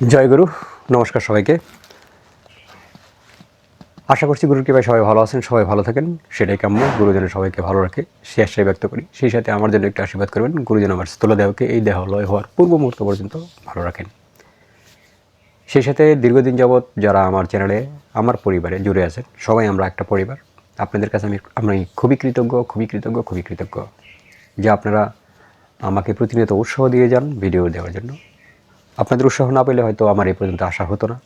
জয় গুরু, নমস্কার সবাইকে। আশা করছি গুরুর কৃপায় সবাই ভালো আছেন, সবাই ভালো থাকেন। সেটাই কাম্য গুরুজনের সবাইকে ভালো রাখে সে আশ্রয় ব্যক্ত করি। সেই সাথে আমার জন্য একটু আশীর্বাদ করবেন গুরুজন আমার স্থূল দেহকে এই দেহ লয় হওয়ার পূর্ব মুহূর্ত পর্যন্ত ভালো রাখেন। সেই সাথে দীর্ঘদিন যাবৎ যারা আমার চ্যানেলে, আমার পরিবারে জুড়ে আছেন, সবাই আমরা একটা পরিবার। আপনাদের কাছে আমি আমি খুবই কৃতজ্ঞ খুবই কৃতজ্ঞ খুবই কৃতজ্ঞ। যে আপনারা আমাকে প্রতিনিয়ত উৎসাহ দিয়ে যান ভিডিও দেওয়ার জন্য। আপনাদের উৎসাহ না পেলে হয়তো আমার এই পর্যন্ত আসা হতো না।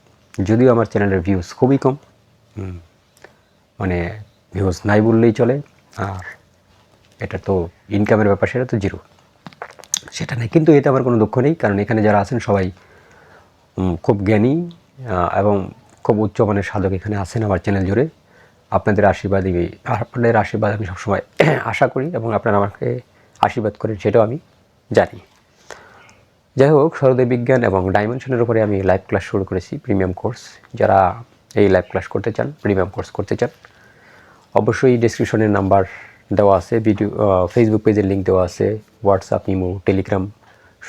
যদিও আমার চ্যানেলের ভিউজ খুবই কম। মানে ভিউজ নাই বললেই চলে। আর এটা তো ইনকামের ব্যাপার, সেটা তো জিরো সেটা নেই, কিন্তু এতে আমার কোনো দুঃখ নেই। কারণ এখানে যারা আছেন সবাই খুব জ্ঞানী এবং খুব উচ্চমানের সাধক এখানে আছেন আমার চ্যানেল জুড়ে। আপনাদের আশীর্বাদ আপনাদের আশীর্বাদ আমি সবসময় আশা করি এবং আপনারা আমাকে আশীর্বাদ করেন, সেটাও আমি জানি। যাই হোক সরদে বিজ্ঞান এবং ডাইমেনশনের উপরে আমি লাইভ ক্লাস শুরু করেছি প্রিমিয়াম কোর্স যারা এই লাইভ ক্লাস করতে চান প্রিমিয়াম কোর্স করতে চান, অবশ্যই ডিসক্রিপশনের নাম্বার দেওয়া আছে ভিডিও ফেসবুক পেজের লিঙ্ক দেওয়া আছে হোয়াটসঅ্যাপ ইমো টেলিগ্রাম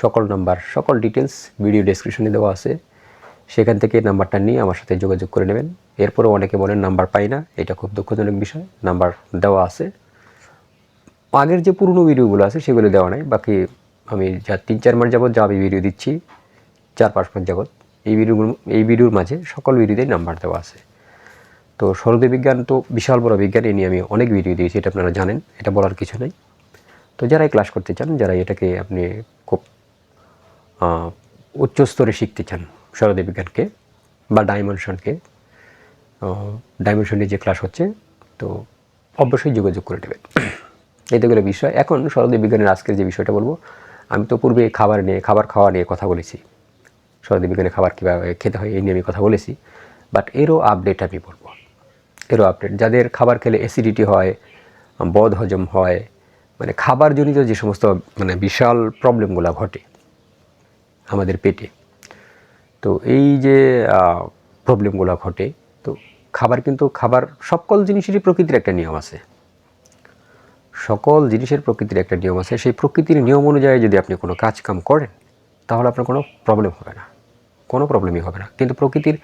সকল নাম্বার সকল ডিটেলস ভিডিও ডেসক্রিপশনে দেওয়া আছে। সেখান থেকে নাম্বারটা নিয়ে আমার সাথে যোগাযোগ করে নেবেন। এরপরেও অনেকে বলেন নাম্বার পাই না। এটা খুব দুঃখজনক বিষয়। নাম্বার দেওয়া আছে। আগের যে পুরনো ভিডিওগুলো আছে, সেগুলো দেওয়া নাই। বাকি আমি যা তিন, চার মাস যাবত যা আমি ভিডিও দিচ্ছি, চার, পাঁচ মাস যাবত এই ভিডিওগুলো এই ভিডিওর মাঝে সকল ভিডিওতেই নাম্বার দেওয়া আছে। তো সরদে বিজ্ঞান তো বিশাল বড় বিজ্ঞান এই নিয়ে আমি অনেক ভিডিও দিয়েছি, এটা আপনারা জানেন, এটা বলার কিছু নেই। তো যারাই ক্লাস করতে চান যারা এটাকে আপনি খুব উচ্চ স্তরে শিখতে চান সরদে বিজ্ঞানকে বা ডাইমেনশনকে ডাইমেনশনে যে ক্লাস হচ্ছে, তো অবশ্যই যোগাযোগ করে নেবেন। এতে করে বিষয়, এখন সরদে বিজ্ঞানের আজকের যে বিষয়টা বলব আমি তো পূর্বে খাবার নিয়ে, খাবার খাওয়া নিয়ে কথা বলেছি। সরদে বিজ্ঞানে খাবার কীভাবে খেতে হয়, এই নিয়ে আমি কথা বলেছি। বাট এরও আপডেট আমি বলব। এরও আপডেট যাদের খাবার খেলে অ্যাসিডিটি হয়, বদ হজম হয় মানে খাবারজনিত যে সমস্ত মানে বিশাল প্রবলেমগুলো ঘটে আমাদের পেটে, তো এই যে প্রবলেমগুলো ঘটে, তো খাবার কিন্তু, খাবার, সকল জিনিসেরই প্রকৃতির একটা নিয়ম আছে। সকল জিনিসের প্রকৃতির একটা নিয়ম আছে। সেই প্রকৃতির নিয়ম অনুযায়ী যদি আপনি কোনো কাজ কাম করেন, তাহলে আপনার কোনো প্রবলেম হবে না। কোনো প্রবলেমই হবে না। কিন্তু প্রকৃতির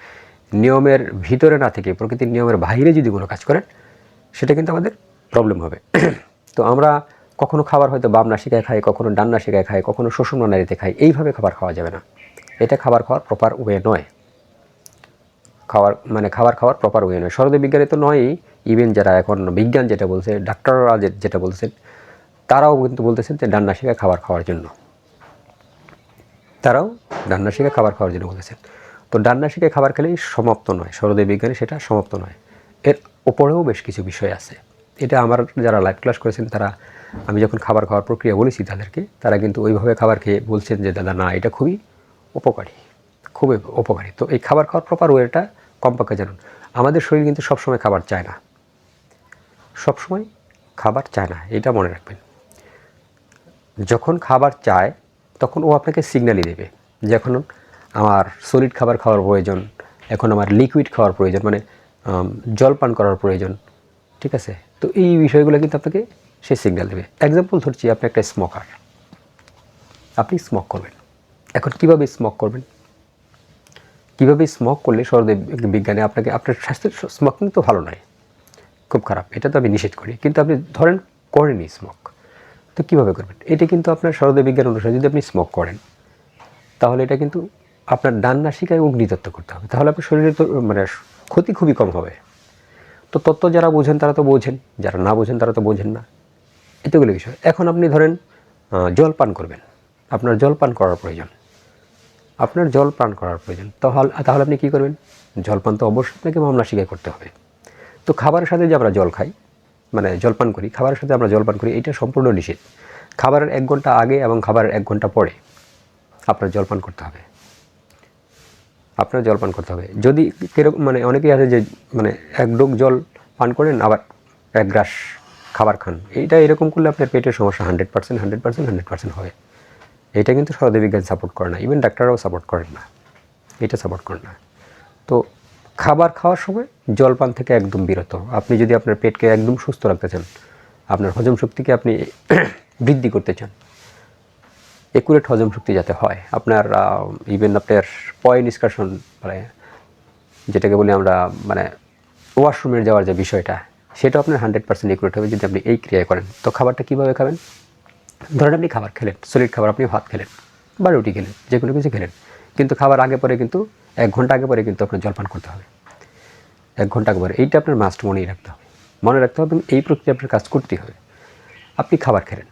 নিয়মের ভিতরে না থেকে, প্রকৃতির নিয়মের বাইরে যদি কোনো কাজ করেন, সেটা কিন্তু আমাদের প্রবলেম হবে। তো আমরা কখনো খাবার হয়তো বাম নাসিকায় খাই, কখনো ডান নাসিকায় খাই, কখনো শোষণ নারীতে খাই, এইভাবে খাবার খাওয়া যাবে না। এটা খাবার খাওয়ার প্রপার ওয়ে নয়। খাওয়ার মানে খাবার খাওয়ার প্রপার ওয়ে নয়। সরদে বিজ্ঞানে তো নয়ই ইভেন যারা এখন বিজ্ঞান যেটা বলছে, ডাক্তাররা যেটা বলছেন তারাও কিন্তু বলতেছেন যে ডান্না শিখে খাবার খাওয়ার জন্য। তারাও ডান্না শিখে খাবার খাওয়ার জন্য বলতেছেন। তো ডান্না শিখে খাবার খেলেই সমাপ্ত নয় সরদে বিজ্ঞানে সেটা সমাপ্ত নয়। এর ওপরেও বেশ কিছু বিষয় আছে। এটা আমার যারা লাইভ ক্লাস করেছেন, তারা আমি যখন খাবার খাওয়ার প্রক্রিয়া বলেছি তাদেরকে, তারা কিন্তু ওইভাবে খাবার খেয়ে বলছেন যে, দাদা, না, এটা খুবই উপকারী। খুবই উপকারী। তো এই খাবার খাওয়ার প্রপার ওয়েটা কমপক্ষে জানুন। আমাদের শরীর কিন্তু সবসময় খাবার চায় না। সবসময় খাবার চায় না, এটা মনে রাখবেন। যখন খাবার চায়, তখন ও আপনাকে সিগন্যালই দেবে যে এখন আমার সলিড খাবার খাওয়ার প্রয়োজন, এখন আমার লিকুইড খাওয়ার প্রয়োজন মানে জল পান করার প্রয়োজন, ঠিক আছে? তো এই বিষয়গুলো কিন্তু আপনাকে সে সিগন্যাল দেবে। এক্সাম্পল ধরছি, আপনি একটা স্মোকার আপনি স্মোক করবেন। এখন কীভাবে স্মোক করবেন? কীভাবে স্মোক করলে সরদে বিজ্ঞানে আপনাকে, আপনার স্বাস্থ্যের স্মোকিং তো ভালো নয়। খুব খারাপ, এটা তো আমি নিষেধ করি। কিন্তু আপনি ধরেন করেনই স্মোক তো কীভাবে করবেন? এটা কিন্তু আপনার সরদে বিজ্ঞান অনুসারে যদি আপনি স্মোক করেন, তাহলে এটা কিন্তু আপনার ডান নাসিকায় অগ্নিতত্ত্ব করতে হবে। তাহলে আপনার শরীরে তো মানে ক্ষতি খুবই কম হবে। তো তত্ত্ব যারা বোঝেন, তারা তো বোঝেন। যারা না বোঝেন, তারা তো বোঝেন না। এতগুলো বিষয়। এখন আপনি ধরেন জল পান করবেন। আপনার জল পান করার প্রয়োজন। আপনার জল পান করার প্রয়োজন। তাহলে তাহলে আপনি কী করবেন? জল পান তো অবশ্যই আপনাকে মামলা শিকার করতে হবে। তো খাবারের সাথে যে আমরা জল খাই মানে জলপান করি, খাবারের সাথে আমরা জলপান করি এটা সম্পূর্ণ নিষেধ। খাবারের এক ঘণ্টা আগে এবং খাবারের এক ঘণ্টা পরে আপনার জলপান করতে হবে। আপনার জলপান করতে হবে। যদি কীরকম মানে অনেকেই আছে যে মানে এক ডোক জল পান করেন, আবার এক গ্রাস খাবার খান। এইটা এরকম করলে আপনার পেটের সমস্যা hundred percent hundred percent hundred percent হবে। এটা কিন্তু সরদে বিজ্ঞান সাপোর্ট করে না। ইভেন ডাক্তাররাও সাপোর্ট করেন না। এটা সাপোর্ট করে না। তো খাবার খাওয়ার সময় জলপান থেকে একদম বিরত। আপনি যদি আপনার পেটকে একদম সুস্থ রাখতে চান, আপনার হজম শক্তিকে আপনি বৃদ্ধি করতে চান একুরেট হজম শক্তি যাতে হয়, আপনার ইভেন আপনার পয় নিষ্কাশন মানে যেটাকে বলি আমরা মানে ওয়াশরুমের যাওয়ার যে বিষয়টা, সেটা আপনার হান্ড্রেড পার্সেন্ট একুরেট হবে যদি আপনি এই ক্রিয়া করেন। তো খাবারটা কীভাবে খাবেন? ধরেন আপনি খাবার খেলেন সলিড খাবার, আপনি ভাত খেলেন বা রুটি খেলেন যে কোনো কিছু খেলেন, কিন্তু খাবার আগে পরে কিন্তু এক ঘণ্টা আগে পরে কিন্তু আপনার জলপান করতে হবে। এক ঘণ্টা আগে পরে। এইটা আপনার মাস্ট মনেই রাখতে হবে। মনে রাখতে হবে এই প্রক্রিয়া আপনার কাজ করতেই হবে। আপনি খাবার খেলেন।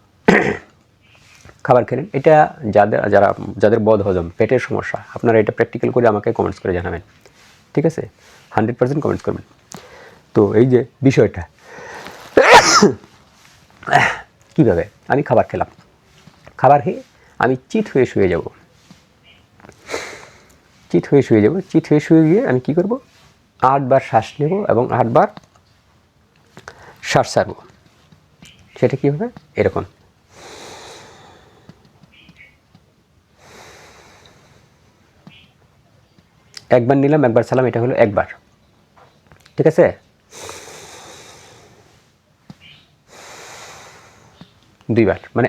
খাবার খেলেন। এটা যাদের, যারা, যাদের বদ হজম, পেটের সমস্যা, আপনারা এটা প্র্যাকটিক্যাল করে আমাকে কমেন্টস করে জানাবেন। ঠিক আছে? হান্ড্রেড পার্সেন্ট কমেন্টস করবেন। তো এই যে বিষয়টা। কীভাবে? আমি খাবার খেলাম। খাবার খেয়ে আমি চিত হয়ে শুয়ে যাব। চিত হয়ে শুয়ে যাব। চিট হয়ে শুয়ে গিয়ে আমি কি করব? আটবার শ্বাস নেব এবং আটবার শ্বাস ছাড়ব। সেটা কী হবে? এরকম। একবার নিলাম, একবার ছাড়লাম, এটা হলো একবার। ঠিক আছে? দুইবার। মানে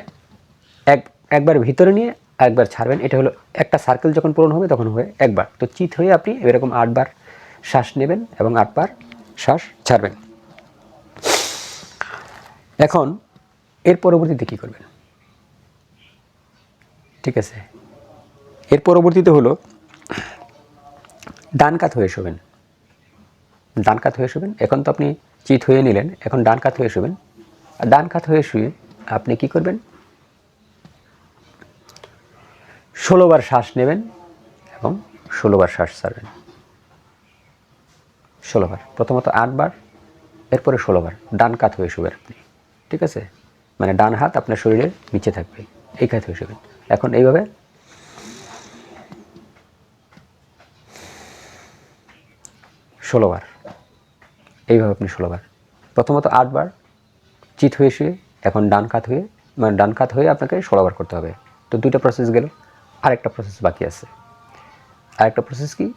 এক, একবার ভিতরে নিয়ে একবার ছাড়বেন। এটা হলো একটা সার্কেল যখন পূরণ হবে তখন হবে একবার। তো চিত হয়ে আপনি এরকম আটবার শ্বাস নেবেন এবং আটবার শ্বাস ছাড়বেন। এখন এর পরবর্তীতে কী করবেন? ঠিক আছে। এর পরবর্তীতে হলো ডান কাত হয়ে শোবেন। ডান কাত হয়ে শোবেন। এখন তো আপনি চিত হয়ে নিলেন। এখন ডান কাত হয়ে শোবেন। আর ডান কাত হয়ে শুয়ে আপনি কি করবেন? ষোলোবার শ্বাস নেবেন এবং ষোলোবার শ্বাস ছাড়বেন। ষোলোবার। প্রথমত আটবার, এরপরে ষোলোবার। ডান কাত হয়ে শুবেন আপনি। ঠিক আছে? মানে ডান হাত আপনার শরীরের নিচে থাকবে। এই কাত হয়ে শুবেন। এখন এইভাবে ষোলোবার। এইভাবে আপনি ষোলোবার। প্রথমত আটবার চিত হয়ে শুয়ে, এখন ডান কাত হয়ে মানে ডান কাত হয়ে আপনাকে ষোলোবার করতে হবে। তো দুইটা প্রসেস গেল। আরেকটা প্রসেস বাকি আছে। আরেকটা প্রসেস কি?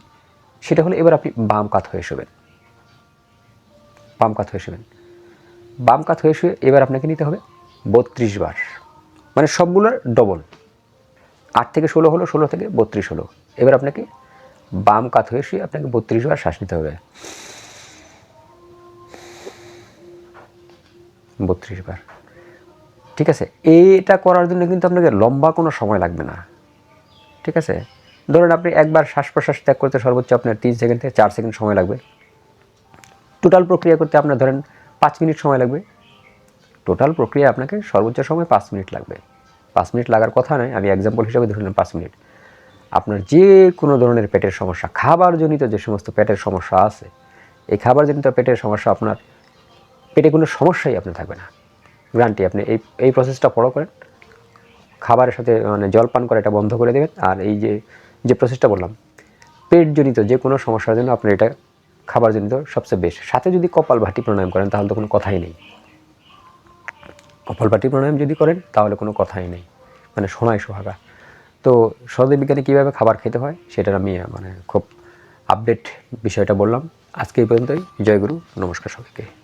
সেটা হলো এবার আপনি বাম কাত হয়ে শোবেন। বাম কাত হয়ে শোবেন। বাম কাত হয়ে শুয়ে এবার আপনাকে নিতে হবে বত্রিশ বার। মানে সবগুলোর ডবল আট থেকে ষোলো হলো, ষোলো থেকে বত্রিশ হলো। এবার আপনাকে বাম কাত হয়ে শুয়ে আপনাকে বত্রিশ বার শ্বাস নিতে হবে। বত্রিশ বার। ঠিক আছে? এটা করার জন্য কিন্তু আপনাকে লম্বা কোনো সময় লাগবে না। ঠিক আছে? ধরুন আপনি একবার শ্বাস প্রশ্বাস ত্যাগ করতে সর্বোচ্চ আপনার তিন সেকেন্ড থেকে চার সেকেন্ড সময় লাগবে। টোটাল প্রক্রিয়া করতে আপনার ধরেন পাঁচ মিনিট সময় লাগবে। টোটাল প্রক্রিয়া আপনাকে সর্বোচ্চ সময় পাঁচ মিনিট লাগবে। পাঁচ মিনিট লাগার কথা নয়, আমি এক্সাম্পল হিসেবে ধরলাম পাঁচ মিনিট। আপনার যে কোনো ধরনের পেটের সমস্যা, খাবারজনিত যে সমস্ত পেটের সমস্যা আছে, এই খাবারজনিত পেটের সমস্যা আপনার পেটে কোনো সমস্যাই আপনার থাকবে না। গ্রান্টি আপনি এই এই প্রসেসটা ফলো করেন। খাবারের সাথে মানে জল পান করা এটা বন্ধ করে দেবেন। আর এই যে যে প্রসেসটা বললাম, পেটজনিত যে কোনো সমস্যার জন্য আপনি এটা খাবারজনিত সবচেয়ে বেশ সাথে যদি কপাল ভাটি প্রাণায়াম করেন, তাহলে তো কোনো কথাই নেই। কপাল ভাটি প্রাণায়াম যদি করেন, তাহলে কোনো কথাই নেই। মানে সোনায় সোহাগা। তো সরদীপ বিজ্ঞানে কীভাবে খাবার খেতে হয়, সেটার আমি মানে খুব আপডেট বিষয়টা বললাম। আজকে এই পর্যন্তই। জয়গুরু নমস্কার সবাইকে।